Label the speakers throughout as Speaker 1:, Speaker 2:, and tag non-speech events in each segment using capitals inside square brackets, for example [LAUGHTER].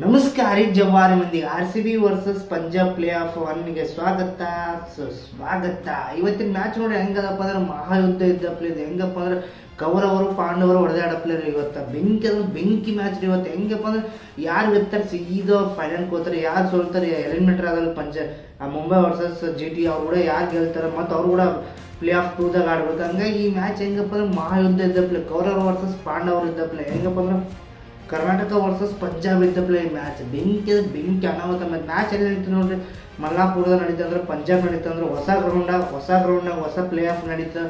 Speaker 1: ನಮಸ್ಕಾರ ಜವಾರಿ ಮಂದಿ. R C B versus Punjab play off ಒನ್ಗೆ ಸ್ವಾಗತ ಸ್ವಾಗತ. ಇವತ್ತಿನ ಮ್ಯಾಚ್ ನೋಡಿ ಹೆಂಗದಪ್ಪ ಅಂದ್ರೆ ಮಹಾಯುದ್ಧ ಇದ್ದ ಇದು. ಹೆಂಗಪ್ಪ ಅಂದ್ರೆ ಕೌರವರು, ಪಾಂಡವರು ಹೊಡೆದಾಡ ಪ್ಲೇಯರ್ ಇವತ್ತು. ಬೆಂಕಿ ಅಂದ್ರೆ ಬೆಂಕಿ ಮ್ಯಾಚ್ ಇವತ್ತು. ಹೆಂಗಪ್ಪ ಅಂದ್ರೆ ಯಾರು ಗೆಲ್ತಾರೆ? ಸೀದಾ ಫೈನಲ್ ಹೋಗ್ತಾರೆ. ಯಾರು ಸೋಲ್ತಾರೆ? ಎಲಿಮಿನೇಟರ್ ಆದಲ್ಲಿ Punjab Mumbai versus G T ಅವ್ರು ಕೂಡ ಯಾರು ಗೆಲ್ತಾರೆ? ಮತ್ತು ಅವ್ರು ಕೂಡ ಪ್ಲೇ ಆಫ್ ಟೂದಾಗ ಆಡ್ಬೇಕು. ಹಂಗಾಗಿ ಈ ಮ್ಯಾಚ್ ಹೆಂಗಪ್ಪ ಅಂದ್ರೆ ಮಹಾಯುದ್ಧ ಇದ್ದ ಪ್ಲೇ ಕೌರವರು ವರ್ಸಸ್ ಪಾಂಡವರು ಇದ್ದ ಪ್ಲೇ ಹೆಂಗಪ್ಪ ಅಂದ್ರೆ ಕರ್ನಾಟಕ ವರ್ಸಸ್ ಪಂಜಾಬ್ ಇದ್ದ ಪ್ಲೇ ಮ್ಯಾಚ್ ಬೆಂಕಿ ಬೆಂಕಿ ಅನಾಹುತ ಮತ್ತು ಮ್ಯಾಚ್ ಎಲ್ಲಿ ನಡೀತು ನೋಡ್ರಿ ಮಲ್ಲಾಪುರದ ನಡೀತು ಅಂದ್ರೆ ಪಂಜಾಬ್ ನಡೀತು ಅಂದ್ರೆ ಹೊಸ ಗ್ರೌಂಡ ಹೊಸ ಗ್ರೌಂಡಾಗ ಹೊಸ ಪ್ಲೇ ಆಫ್ ನಡೀತು.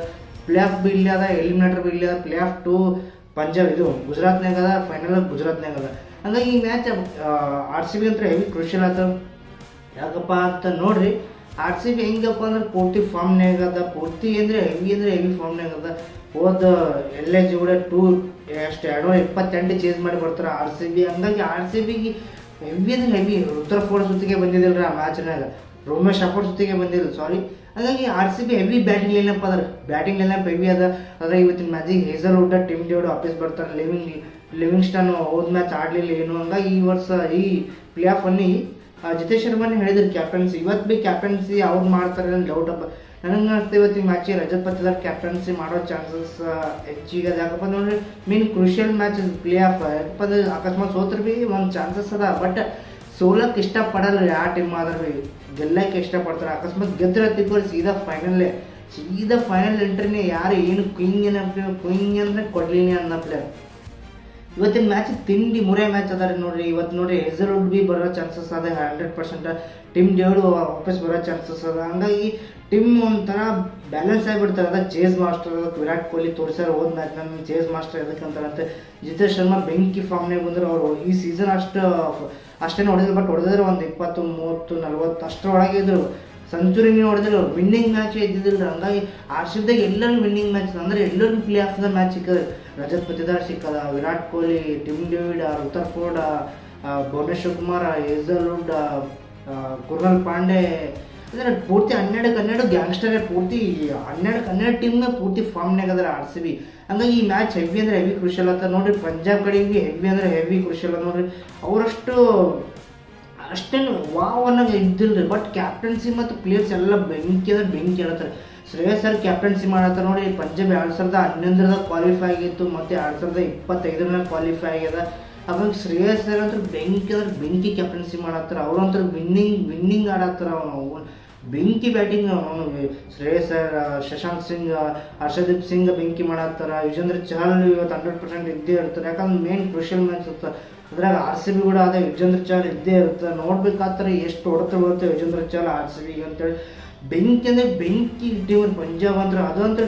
Speaker 1: ಪ್ಲೇ ಆಫ್ ಬಿ ಇಲ್ಲಿ ಅದ ಎಲಿಮಿನೇಟರ್ ಬಿ ಇಲ್ಲಿ ಅದ ಪ್ಲೇ ಆಫ್ ಟು ಪಂಜಾಬ್ ಇದು. ಗುಜರಾತ್ನಾಗ ಅದ ಫೈನಲ್ ಗುಜರಾತ್ನಾಗ ಅದ. ಹಂಗಾಗಿ ಈ ಮ್ಯಾಚ್ ಆರ್ ಸಿ ಬಿ ಅಂತ ಹೆವಿ ಕ್ರೂಷಿಯಲ್ ಆಯ್ತು ಯಾಕಪ್ಪ ಅಂತ ನೋಡ್ರಿ ಆರ್ ಸಿ ಬಿ ಹೆಂಗಪ್ಪ ಅಂದ್ರೆ ಪೂರ್ತಿ ಫಾರ್ಮ್ನಾಗ ಅದ ಪೂರ್ತಿ ಅಂದರೆ ಹೆವಿ ಅಂದರೆ ಹೆವಿ ಫಾರ್ಮ್ನಾಗ ಅದ. ಹೋದ ಎಲ್ ಎಸ್ ಜಿ ಕೂಡ ಟೂ ಎಷ್ಟು ಎರಡು ಇಪ್ಪತ್ತೆಂಟು ಚೇಂಜ್ ಮಾಡಿ ಬರ್ತಾರೆ ಆರ್ ಸಿ ಬಿ ಹಂಗಾಗಿ ಆರ್ ಸಿ ಬಿಗೆ ಹೆವಿ ಅಂದ್ರೆ ಹೆವಿ. ರುದ್ರ ಫೋರ್ಡ್ ಸುತ್ತಿಗೆ ಬಂದಿದ್ದಿಲ್ಲ ಆ ಮ್ಯಾಚ್ನಾಗ ರೋಮೇಶ್ ಅಫೋರ್ಡ್ ಸುತ್ತಿಗೆ ಬಂದಿಲ್ಲ ಸಾರಿ ಹಾಗಾಗಿ R C B heavy batting lineup ಅಂದ್ರೆ ಬ್ಯಾಟಿಂಗ್ ಲೈನಪ್ ಹೆವಿ ಅದ. ಅದ್ರ ಇವತ್ತಿನ ಮ್ಯಾಚಿಗೆ ಹೇಸಲ್ ವುಡ್ ಟಿಮ್ ಡೇವಿಡ್ ಆಫೀಸ್ ಬರ್ತಾರೆ. ಲಿವಿಂಗ್ ಲಿವಿಂಗ್ಸ್ಟನ್ ಹೋದ ಮ್ಯಾಚ್ ಆಡಲಿಲ್ಲ ಏನು. ಹಂಗಾಗಿ ಈ ವರ್ಷ ಈ ಪ್ಲೇ ಆಫ್ ಆ, ಜಿತೇಶ್ ಶರ್ಮಾನೇ ಹೇಳಿದ್ರು ಕ್ಯಾಪ್ಟನ್ಸಿ ಇವತ್ತು ಬಿ ಕ್ಯಾಪ್ಟನ್ಸಿ ಅವ್ರು ಮಾಡ್ತಾರೆ ಅನ್ನೋ ಡೌಟ್ ಅಪ್ಪ. ನನಗೆ ಅನಿಸ್ತು ಇವತ್ತು ಈ ಮ್ಯಾಚಿಗೆ ರಜತ್ ಪತ್ತಿದಾರ್ ಕ್ಯಾಪ್ಟನ್ಸಿ ಮಾಡೋ ಚಾನ್ಸಸ್ ಹೆಚ್ಚಿಗೆ ಅದು. ಯಾಕಪ್ಪ ನೋಡ್ರಿ mean crucial match play off ಯಾಕಪ್ಪ ಅಂದ್ರೆ ಅಕಸ್ಮಾತ್ ಸೋತ್ರ ಬಿ ಒಂದು ಚಾನ್ಸಸ್ ಅದ. ಬಟ್ ಸೋಲಕ್ಕೆ ಇಷ್ಟಪಡಲ್ಲ ಯಾವ ಟೀಮ್ ಆದ್ರೆ ಬಿ. ಗೆಲ್ಲಕ್ಕೆ ಇಷ್ಟಪಡ್ತಾರೆ. ಅಕಸ್ಮಾತ್ ಗೆದ್ರೆ ತಿಳ್ಕೊಳ್ಳಿ ಸೀದಾ ಫೈನಲ್ಲೇ ಸೀದಾ ಫೈನಲ್ ಎಂಟ್ರಿನೇ ಯಾರು ಏನು ಕ್ವಿಂಗ್ ಏನಪ್ಪ ಕ್ವಿಂಗ್ ಅಂದ್ರೆ ಕೊಡ್ಲಿನಿ ಅನ್ನೋ ಪ್ಲೇಯರ್ ಇವತ್ತಿನ ಮ್ಯಾಚ್ ತಿಂಡಿ ಮೂರೇ ಮ್ಯಾಚ್ ಅದಾರೆ ನೋಡ್ರಿ. ಇವತ್ತು ನೋಡ್ರಿ ಹೆಸರು ಬಿ ಬರೋ ಚಾನ್ಸಸ್ ಅದ ಹಂಡ್ರೆಡ್ ಪರ್ಸೆಂಟ್ ಟೀಮ್ ಡೇಳು ವಾಪಸ್ ಬರೋ ಚಾನ್ಸಸ್ ಅದ. ಹಂಗಾಗಿ ಟೀಮ್ ಒಂಥರ ಬ್ಯಾಲೆನ್ಸ್ ಆಗಿಬಿಡ್ತಾರೆ ಅದ ಚೇಸ್ ಮಾಸ್ಟರ್ ವಿರಾಟ್ ಕೊಹ್ಲಿ ತೋರಿಸ್ಯಾರ ಹೋದ ಮ್ಯಾಚ್ ನನ್ನ ಚೇಸ್ ಮಾಸ್ಟರ್ ಎದಕ್ಕಂತಾರಂತೆ ಜಿತೇಶ್ ಶರ್ಮಾ ಬೆಂಕಿ ಫಾರ್ಮ್ನಾಗ ಬಂದ್ರೆ. ಅವರು ಈ ಸೀಸನ್ ಅಷ್ಟು, ಅಷ್ಟೇನು ಹೊಡೆದಿಲ್ಲ ಬಟ್ ಹೊಡೆದ್ರೆ ಒಂದು ಇಪ್ಪತ್ತು, ಮೂವತ್ತು, ನಲ್ವತ್ತು ಅಷ್ಟರೊಳಗೆ ಇದ್ರು. ಸೆಂಚುರಿ ಹೊಡೆದಿಲ್ಲ ವಿನ್ನಿಂಗ್ ಮ್ಯಾಚ್ ಇದ್ದಿದ್ದಿಲ್ಲ ಹಂಗಾಗಿ ಆರ್ ಸಿ ಬಿದಾಗ ಎಲ್ಲರೂ ವಿನ್ನಿಂಗ್ ಮ್ಯಾಚ್ ಅಂದ್ರೆ ಎಲ್ಲರೂ ಪ್ಲೇ ದ ಮ್ಯಾಚ್ ಸಿಕ್ಕದ Rajat Patidar ಸಿಕ್ಕದ Virat Kohli, Tim David Rutherford Bhuvneshwar Kumar Hazlewood Krunal Pandya. ಅಂದರೆ ಪೂರ್ತಿ ಹನ್ನೆರಡು ಹನ್ನೆರಡು ಗ್ಯಾಂಗ್ಸ್ಟರ್ ಪೂರ್ತಿ, ಹನ್ನೆರಡು ಹನ್ನೆರಡು ಟೀಮ್ನ ಪೂರ್ತಿ ಫಾರ್ಮ್ನಾಗ ಅದಾರ ಆರ್ ಸಿ ಬಿ ಹಂಗಾಗಿ ಈ ಮ್ಯಾಚ್ ಹೆವಿ ಅಂದ್ರೆ ಹೆವಿ ಕ್ರೂಷಿಯಲ್ ಅಂತ ನೋಡ್ರಿ. ಪಂಜಾಬ್ ಕಡೆಗೆ ಹೆವಿ ಅಂದರೆ ಹೆವಿ ಕ್ರೂಷಿಯಲ್ ಅದ ನೋಡ್ರಿ. ಅವರಷ್ಟು ಅಷ್ಟೇನು ವಾವ್ ಅನ್ನೋದು ಇದ್ದಿಲ್ಲ ರೀ ಬಟ್ ಕ್ಯಾಪ್ಟನ್ಸಿ ಮತ್ತು ಪ್ಲೇಯರ್ಸ್ ಎಲ್ಲ ಬೆಂಕಿ ಅಂದ್ರೆ ಬೆಂಕಿ ಹೇಳ್ತಾರೆ ಶ್ರೇಯಸ್ ಸರ್ ಕ್ಯಾಪ್ಟನ್ಸಿ ಮಾಡತ್ತ ನೋಡಿ, ಪಂಜಾಬ್ ಎರಡು ಸಾವಿರದ ಹನ್ನೊಂದರದಾಗ ಕ್ವಾಲಿಫೈ ಆಗಿತ್ತು, ಮತ್ತು ಎರಡು ಸಾವಿರದ ಇಪ್ಪತ್ತೈದರಾಗ ಕ್ವಾಲಿಫೈ ಆಗ್ಯದ. ಹಾಗಾಗಿ ಶ್ರೇಯಸ್ ಸರ್ ಅಂತೂ ಬೆಂಕಿ ಅಂದ್ರೆ ಬೆಂಕಿ ಕ್ಯಾಪ್ಟನ್ಸಿ ಮಾಡತ್ತಾರ ಅವ್ರಂತರ ವಿನ್ನಿಂಗ್ ವಿನ್ನಿಂಗ್ ಆಡತ್ತಾರ ಅವನು. ಬೆಂಕಿ ಬ್ಯಾಟಿಂಗ್ ಅವನು. ಶ್ರೇಯಸ್ ಸರ್, ಶಶಾಂಕ್ ಸಿಂಗ್, ಹರ್ಷದೀಪ್ ಸಿಂಗ್ ಬೆಂಕಿ ಮಾಡತ್ತಾರ ಯುಜೇಂದ್ರ ಚಹಲ್ ಇವತ್ತು ಹಂಡ್ರೆಡ್ ಪರ್ಸೆಂಟ್ ಇದ್ದೇ ಇರ್ತಾರೆ. ಯಾಕಂದ್ರೆ ಮೇನ್ ಕ್ರೂಷಿಯಲ್ ಮ್ಯಾಚ್ ಇರ್ತದೆ ಅದ್ರಾಗ ಆರ್ ಸಿ ಬಿ ಕೂಡ ಅದೇ ಯುಜೇಂದ್ರ ಚಹಲ್ ಇದ್ದೇ ಇರ್ತದೆ ನೋಡ್ಬೇಕಾದ್ರೆ ಎಷ್ಟು ಹೊಡೆತ ಬರುತ್ತೆ Yuzvendra Chahal R C B ಅಂತೇಳಿ. ಬೆಂಕಿ ಅಂದರೆ ಬೆಂಕಿ ಟೀಮ್ ಪಂಜಾಬ್ ಅಂದ್ರೆ ಅದಂತೂ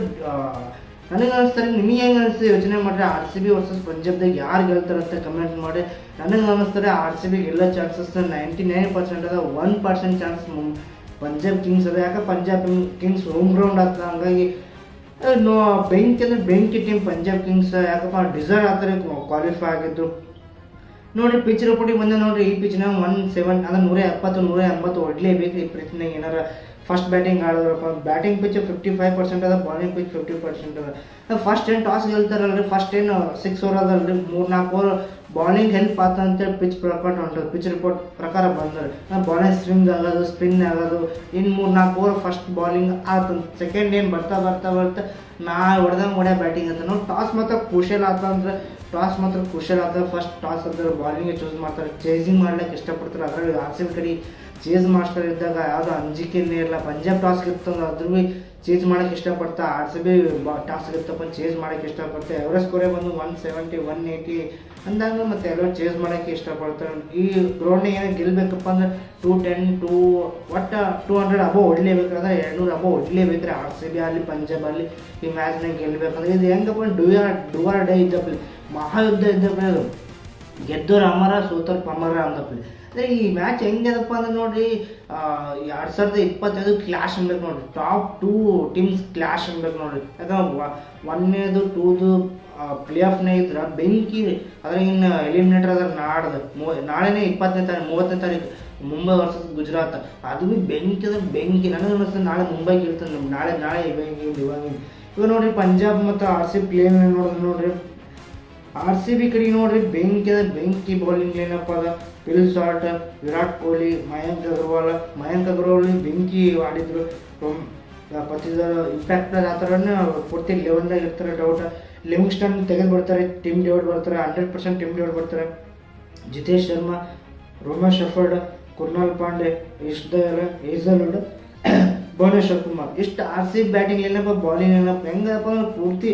Speaker 1: ನನಗೆ ಅನಿಸ್ತಾರೆ ನಿಮಗೆ ಹೆಂಗೆ ಅನಿಸ್ತದೆ ಯೋಚನೆ ಮಾಡಿದ್ರೆ ಆರ್ ಸಿ ಬಿ ವರ್ಸಸ್ ಪಂಜಾಬ್ದಾಗ ಯಾರು ಗೆಲ್ತಾರೆ ಅಂತ ಕಮೆಂಟ್ ಮಾಡಿ. ನನಗೆ ಅನಿಸ್ತಾರೆ ಆರ್ ಸಿ ಬಿ ಗೆಲ್ಲೋ ಚಾನ್ಸಸ್ ನೈಂಟಿ ನೈನ್ ಪರ್ಸೆಂಟ್ ಅದ one percent chance Punjab Kings ಅದ. ಯಾಕೆ ಪಂಜಾಬ್ ಕಿಂಗ್ಸ್ ಹೋಮ್ ಗ್ರೌಂಡ್ ಆಗ್ತದೆ ಹಂಗಾಗಿ ನೋ ಬೆಂಕಿ ಅಂದರೆ ಬೆಂಕಿ ಟೀಮ್ ಪಂಜಾಬ್ ಕಿಂಗ್ಸ್ ಯಾಕಪ್ಪ ಡಿಸರ್ವ್ ಆಗ್ತಾರೆ ಕ್ವಾಲಿಫೈ ಆಗಿದ್ದು. ನೋಡಿ ಪಿಚ್ ರಿಪೋರ್ಟಿಗೆ ಬಂದೆ ನೋಡಿರಿ, ಈ ಪಿಚ್ನಾಗ ಒನ್ ಸೆವೆನ್ ಅಂದ್ರೆ ನೂರ ಎಪ್ಪತ್ತು, ನೂರ ಎಂಬತ್ತು ಹೊಡ್ಲೇಬೇಕು ಈ ಪ್ರೀತಿನಾಗ ಏನಾರ. First batting ಆಡಿದ್ರಪ್ಪ batting pitch fifty five percent ಅದ ಬಾಲಿಂಗ್ ಪಿಚ್ ಫಿಫ್ಟಿ ಪರ್ಸೆಂಟ್ ಅದ. ಫಸ್ಟ್ ಏನು ಟಾಸ್ ಗೆಲ್ತಾರಲ್ರಿ? ಫಸ್ಟ್ ಏನು ಸಿಕ್ಸ್ ಓವರ್ ಅದಲ್ರಿ? ಮೂರು, ನಾಲ್ಕು ಓವರ್ ಬಾಲಿಂಗ್ ಹೆಲ್ಪ್ ಆತ ಅಂತೇಳಿ ಪಿಚ್ ಪ್ರಕಾರ ಹೊಂಟದ ಪಿಚ್ ರಿಪೋರ್ಟ್ ಪ್ರಕಾರ ಬಂದ್ರೆ. ಬಾಲಿಂಗ್ ಸ್ವಿಂಗ್ ಆಗೋದು ಸ್ಪಿನ್ ಆಗೋದು ಇನ್ನು ಮೂರು, ನಾಲ್ಕು ಓವರ್ ಫಸ್ಟ್ ಬಾಲಿಂಗ್ ಆತ ಸೆಕೆಂಡ್ ಏನು ಬರ್ತಾ ಬರ್ತಾ ಬರ್ತಾ, ನಾ ಹೊಡೆದಂಗೆ ಹೊಡ್ಯಾ ಬ್ಯಾಟಿಂಗ್ ಅಂತ. ನಾವು ಟಾಸ್ ಮಾತ್ರ ಕ್ರೂಷಿಯಲ್ ಆತ ಅಂದ್ರೆ ಟಾಸ್ ಮಾತ್ರ ಕ್ರೂಷಿಯಲ್ ಆತ. ಫಸ್ಟ್ ಟಾಸ್ ಅಂದ್ರೆ ಬಾಲಿಂಗ್ ಚೂಸ್ ಮಾಡ್ತಾರೆ. ಚೇಸಿಂಗ್ ಮಾಡ್ಲಿಕ್ಕೆ ಇಷ್ಟಪಡ್ತಾರೆ. ಅದರಲ್ಲಿ ಆರ್ ಕಡೆ ಚೇಸ್ ಮಾಸ್ಟರ್ ಇದ್ದಾಗ ಯಾವುದೋ ಅಂಜಿಕೆನೇ ಇರಲ್ಲ ಪಂಜಾಬ್ ಟಾಸ್ಕ್ ಗೆತ್ತಂದ್ರೆ ಅದ್ರ ಬಿ ಚೇಂಜ್ ಮಾಡೋಕ್ಕೆ ಇಷ್ಟಪಡ್ತಾ ಆರ್ ಸಿ ಬಿ ಟಾಸ್ಕ್ ಇತ್ತಪ್ಪ ಚೇಂಜ್ ಮಾಡೋಕ್ಕೆ ಇಷ್ಟಪಡ್ತಾ. ಎವರೆಸ್ಟ್ ಸ್ಕೋರೇ ಬಂದು ಒನ್ ಸೆವೆಂಟಿ ಒನ್ ಏಯ್ಟಿ ಅಂದಾಗ ಮತ್ತೆ ಎಲ್ಲರೂ ಚೇಂಜ್ ಮಾಡೋಕ್ಕೆ ಇಷ್ಟಪಡ್ತಾರೆ ಈ ಗ್ರೌಂಡ್ ಏನೋ ಗೆಲ್ಲಬೇಕಪ್ಪ ಅಂದ್ರೆ ಟೂ ಟೆನ್ ಟೂ ಒಟ್ಟು ಟೂ ಹಂಡ್ರೆಡ್ ಅಬೋ ಹೊಡ್ಲೇಬೇಕಾದ್ರೆ ಎರಡು ನೂರು ಅಬೋ ಹೊಡ್ಲೇಬೇಕ್ರೆ ಆರ್ ಸಿ ಬಿ ಅಲ್ಲಿ ಪಂಜಾಬ್ ಅಲ್ಲಿ ಈ ಮ್ಯಾಚ್ನಾಗ ಗೆಲ್ಲಬೇಕಂದ್ರೆ ಇದು ಹೆಂಗಪ್ಪ ಡುಯರ್ ಡುವರ್ ಡೇ ಇದ್ದಪ್ಪಲಿ ಮಹಾಯುದ್ಧ ಇದ್ದಪ್ಪಲಿ ಅದು. ಗೆದ್ದೋರು ಅಮರ, ಸೋತೋರು ಪಮರ ಅಂದಪ್ಪಲಿ ಅಂದರೆ ಈ ಮ್ಯಾಚ್ ಹೆಂಗದಪ್ಪ ಅಂದ್ರೆ ನೋಡ್ರಿ ಎರಡು ಸಾವಿರದ ಇಪ್ಪತ್ತೈದು ಕ್ಲಾಶ್ ಅನ್ಬೇಕು ನೋಡ್ರಿ ಟಾಪ್ ಟೂ ಟೀಮ್ಸ್ ಕ್ಲಾಶ್ ಅನ್ಬೇಕು ನೋಡ್ರಿ. ಯಾಕಂದ್ರೆ ಒನ್ನೇದು ಟೂದು ಪ್ಲೇ ಆಫ್ನೇ ಇದ್ರೆ ಬೆಂಕಿ ಅದ್ರ ಇನ್ನು ಎಲಿಮಿನೇಟರ್ ಅದ್ರ ನಾಡ್ದು. ಮೂ, ನಾಳೆನೇ ಇಪ್ಪತ್ತನೇ ತಾರೀಕು ಮೂವತ್ತನೇ ತಾರೀಕು, ಮುಂಬೈ ವರ್ಸಸ್ ಗುಜರಾತ್. ಅದು ಬಿ ಬೆಂಕಿ ಅಂದ್ರೆ ಬೆಂಕಿ. ನನಗೆ ಅನ್ನಿಸ್ತದೆ ನಾಳೆ ಮುಂಬೈಗೆ ಇರ್ತದೆ ನಾಳೆ ನಾಳೆ ಇವಾಗ ಇವಾಗಿಂದ ಇವಾಗ ನೋಡ್ರಿ ಪಂಜಾಬ್ ಮತ್ತು ಆರ್ ಸಿ ಪ್ಲೇ ನೋಡಿದ್ರೆ ನೋಡ್ರಿ ಆರ್ ಸಿ ಬಿ ಕಡೆ ನೋಡ್ರಿ, ಬೆಂಕಿ ಅದ, ಬೆಂಕಿ ಬೌಲಿಂಗ್ ಏನಪ್ಪ ಅದ. ಪಿಲ್ ಸಾಲ್ಟ್ ವಿರಾಟ್ ಕೊಹ್ಲಿ, ಮಯಾಂಕ್ ಅಗರ್ವಾಲ್ ಮಯಾಂಕ್ ಅಗರ್ವಾಲ್ ಬೆಂಕಿ ಆಡಿದ್ರು. ಪತ್ತಿದಾರ ಇಂಪ್ಯಾಕ್ಟ್ ಆ ಥರನೇ ಪೂರ್ತಿ ಲೆವೆಲ್ದಾಗ ಇರ್ತಾರೆ ಡೌಟ್ ಲಿವಿಂಗ್ಸ್ಟನ್ ತೆಗೆದು ಬರ್ತಾರೆ ಟೀಮ್ ಡೇವಿಡ್ ಬರ್ತಾರೆ ಹಂಡ್ರೆಡ್ ಪರ್ಸೆಂಟ್ ಟೀಮ್ ಡೇವಿಡ್ ಬರ್ತಾರೆ. ಜಿತೇಶ್ ಶರ್ಮಾ ರೋಮಾ ಶಫರ್ಡ್, ಕುರ್ನಾಲ್ ಪಾಂಡೆ ಇಷ್ಟ ಏಜಲ್ವುಡ್ ಭುವನೇಶ್ವರ್ ಕುಮಾರ್. ಇಷ್ಟು ಆರ್ ಸಿ ಬ್ಯಾಟಿಂಗ್ ಏನಪ್ಪ ಬಾಲಿಂಗ್ ಏನಪ್ಪ ಹೆಂಗಪ್ಪ ಅಂದ್ರೆ ಪೂರ್ತಿ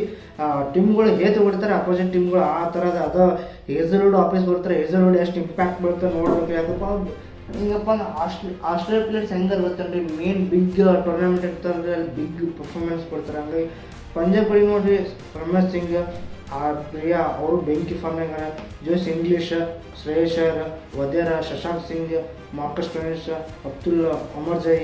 Speaker 1: ಟೀಮ್ಗಳು ಹೇತು ಬಿಡ್ತಾರೆ ಅಪೋಸಿಟ್ ಟೀಮ್ಗಳು ಆ ಥರದ ಅದು. ಹೇಸಲ್ವುಡ್ ಆಫೀಸ್ ಬರ್ತಾರೆ ಹೇಸಲ್ವುಡ್ ಎಷ್ಟು ಇಂಪ್ಯಾಕ್ಟ್ ಬರುತ್ತೆ ನೋಡ್ಬೇಕು ಯಾಕಪ್ಪ ಹಿಂಗಪ್ಪ ಆಸ್ಟ್ರೇ ಆಸ್ಟ್ರೇಲಿಯಾ ಪ್ಲೇಯರ್ಸ್ ಹೆಂಗೆ ಗೊತ್ತೇನ್ರಿ? ಮೇನ್ ಬಿಗ್ ಟೂರ್ನಮೆಂಟ್ ಇರ್ತಾರೆ ಅಲ್ಲಿ ಬಿಗ್ ಪರ್ಫಾರ್ಮೆನ್ಸ್ ಕೊಡ್ತಾರೆ. ಹಂಗಾಗಿ ಪಂಜಾಬ್ ಕಡೆ ನೋಡ್ರಿ, ರಮೇಶ್ ಸಿಂಗ್, ಆ, ಪ್ರಿಯಾ ಅವರು ಬೆಂಕಿ ಫಾರ್ಮ್ನಾಗ ಜೋಸ್ ಇಂಗ್ಲೀಷ್ ಶ್ರೇಯಶರ್ ವದೇರ, ಶಶಾಂಕ್ ಸಿಂಗ್, ಮಾರ್ಕಸ್ ಟೋನಿಸ್ ಅಬ್ದುಲ್ ಅಮರ್ ಜೈ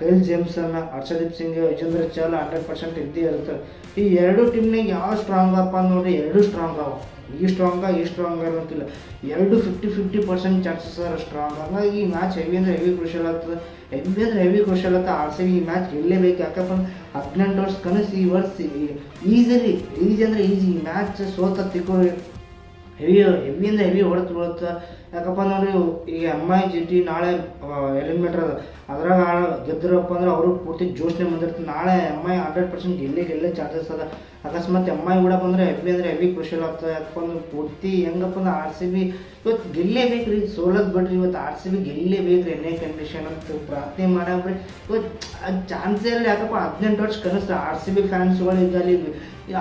Speaker 1: Kyle Jamieson Harshdeep Singh, Yuzvendra Chahal hundred percent ಇದ್ದೇ ಇರುತ್ತೆ. ಈ ಎರಡು ಟೀಮ್ನಾಗ ಯಾವ ಸ್ಟ್ರಾಂಗ್ ಅಪ್ಪ ನೋಡಿ, ಎರಡು ಸ್ಟ್ರಾಂಗ್ ಅವ ಈ ಸ್ಟ್ರಾಂಗ ಈ ಸ್ಟ್ರಾಂಗ್ ಅನ್ನೋಂತಿಲ್ಲ ಎರಡು ಫಿಫ್ಟಿ ಫಿಫ್ಟಿ ಪರ್ಸೆಂಟ್ ಚಾನ್ಸಸ್ ಅರ ಸ್ಟ್ರಾಂಗ್ ಹಂಗಾಗಿ ಈ ಮ್ಯಾಚ್ ಹೆವಿ ಅಂದ್ರೆ ಹೆವಿ ಕ್ರೂಷಲ್ ಆಗ್ತದೆ. ಹೆವಿ ಅಂದ್ರೆ ಹೆವಿ ಕ್ರೂಷಲ್ ಆಗ್ತದೆ ಆರ್ ಸಿ ಈ ಮ್ಯಾಚ್ ಗೆಲ್ಲೇಬೇಕು ಯಾಕಪ್ಪ ಹದಿನೆಂಟು ವರ್ಷ ಕನಸು ಈ ವರ್ಷ ಈಸಿಲಿ ಈಸಿ ಅಂದ್ರೆ ಈಸಿ ಈ ಮ್ಯಾಚ್ ಸೋತ ತಿಕ್ಕೋ ಹೆವಿ ಹೆವಿ ಅಂದ್ರೆ ಹೆವಿ ಹೊಡೆತು ಬೀಳುತ್ತೆ. ಯಾಕಪ್ಪ ನೋಡಿ ಈಗ ಎಂ ಐ ಜಿ ಟಿ ನಾಳೆ ಎಲಿಮಿನೇಟರ್ ಅದ. ಅದ್ರಾಗ ಗೆದ್ರಪ್ಪ ಅಂದ್ರೆ ಅವರು ಪೂರ್ತಿ ಜೋಶ್ನೆ ಬಂದಿರ್ತಾರೆ. ನಾಳೆ ಎಂ ಐ ಹಂಡ್ರೆಡ್ ಪರ್ಸೆಂಟ್ ಗೆಲ್ಲಿ ಗೆಲ್ಲೇ ಚಾನ್ಸಸ್ ಅದ. ಅಕಸ್ಮಾತ್ ಎಂ ಐ ಕೂಡ ಬಂದ್ರೆ ಹೆವಿ ಅಂದ್ರೆ ಹೆವಿ ಕ್ರೂಷಲ್ ಆಗ್ತದೆ. ಯಾಕಪ್ಪ ಅಂದ್ರೆ ಪೂರ್ತಿ ಹೆಂಗಪ್ಪ ಅಂದ್ರೆ ಆರ್ ಸಿ ಬಿ ಇವತ್ತು ಗೆಲ್ಲೇಬೇಕು ರೀ ಸೋಲದ್ ಬಿಡ್ರಿ ಇವತ್ತು ಆರ್ ಸಿ ಬಿ ಗೆಲ್ಲೇಬೇಕು ರೀ ಎನ್ನೇ ಕಂಡೀಷನ್ ಅಂತ ಪ್ರಾರ್ಥನೆ ಮಾಡಬ್ರಿ ಇವತ್ತು ಚಾನ್ಸೇ ಇಲ್ಲ ಯಾಕಪ್ಪ ಹದಿನೆಂಟು ವರ್ಷ ಕನಸು ಆರ್ ಸಿ ಬಿ ಫ್ಯಾನ್ಸ್ಗಳು ಇದ್ದಲ್ಲಿ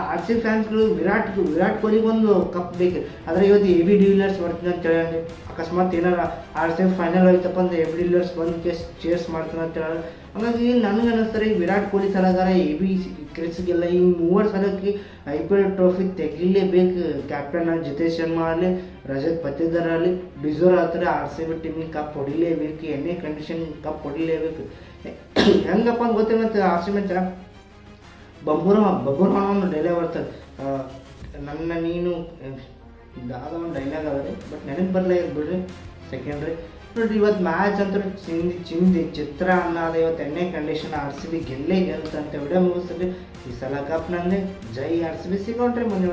Speaker 1: ಆರ್ ಸಿ ಫ್ಯಾನ್ಸ್ಗಳು ವಿರಾಟ್ ವಿರಾಟ್ ಕೊಹ್ಲಿಗೆ ಒಂದು ಕಪ್ ಬೇಕು ಆದರೆ ಇವತ್ತು ಎ ಬಿ ಡಿವಿಲಿಯರ್ಸ್ ಬರ್ತೀನಿ ಅಂತ ಹೇಳಿ ಅಕಸ್ಮಾತ್ ಏನಾರ ಆರ್ ಸಿ ಫೈನಲ್ ಹೋಯ್ತಪ್ಪ ಅಂದ್ರೆ ಎ ಬಿ ಡಿವಿಲಿಯರ್ಸ್ ಬಂದು ಕೇಸ್ ಚೇರ್ಸ್ ಮಾಡ್ತಾನೆ ಅಂತ ಹೇಳಿ ಹಂಗಾಗಿ ನನಗೆ ಅನ್ನಿಸ್ತಾರೆ ಈ ವಿರಾಟ್ ಕೊಹ್ಲಿ ಸಲಗಾರ ಎ ಬಿ ಕ್ರಿಸ್ಗೆಲ್ಲ ಈ ಮೂವರು ಸಲಕ್ಕೆ ಐ ಪಿ ಎಲ್ ಟ್ರೋಫಿ ತೆಗಿಲೇಬೇಕು. ಕ್ಯಾಪ್ಟನ್ ಜಿತೇಶ್ ಶರ್ಮಾ ಆಗಲಿ, ರಜತ್ ಪತ್ತೇದಾರ್ ಆಗಲಿ ಡಿಸೋರ್ ಆಗ್ತಾರೆ ಆರ್ ಸಿ ಬಿ ಟೀಮಿಗೆ ಕಪ್ ಹೊಡಿಲೇಬೇಕು, ಎಣ್ಣೆ ಕಂಡೀಷನ್ ಕಪ್ ಹೊಡಿಲೇಬೇಕು. [COUGHS] ಹೆಂಗಪ್ಪ ಅಂತ ಗೊತ್ತೇ ಮತ್ತು ಆರ್ ಸಿ ಬಿ ಅಂತ ಬಬ್ಬುರ ಬಬ್ಬುರ ಒಂದು ಡೈಲಾಗ್ ಬರ್ತದೆ. ನನ್ನ, ನೀನು ದಾದ ಒಂದು ಡೈಲಾಗ್ ರೀ ಬಟ್ ನೆನಪು ಬರಲೇ ಬಿಡ್ರಿ ಸೆಕೆಂಡ್ರಿ ನೋಡ್ರಿ ಇವತ್ತು ಮ್ಯಾಚ್ ಅಂತೂ ಚಿಂದಿ ಚಿಂದಿ ಚಿತ್ರ ಅನ್ನೋದು ಇವತ್ತು ಎಣ್ಣೆ ಕಂಡೀಷನ್ ಆರ್ ಸಿ ಬಿ ಗೆಲ್ಲೇ ಗೆಲ್ತಂತೆ. ವಿಡಿಯೋ ಮುಗಿಸ್ರಿ ಈ ಸಲ ಕಪ್ ನಂದೆ ಜೈ ಆರ್ ಸಿ ಬಿ ಸಿಗೋಣ್ರಿ ಮುಂದಿನ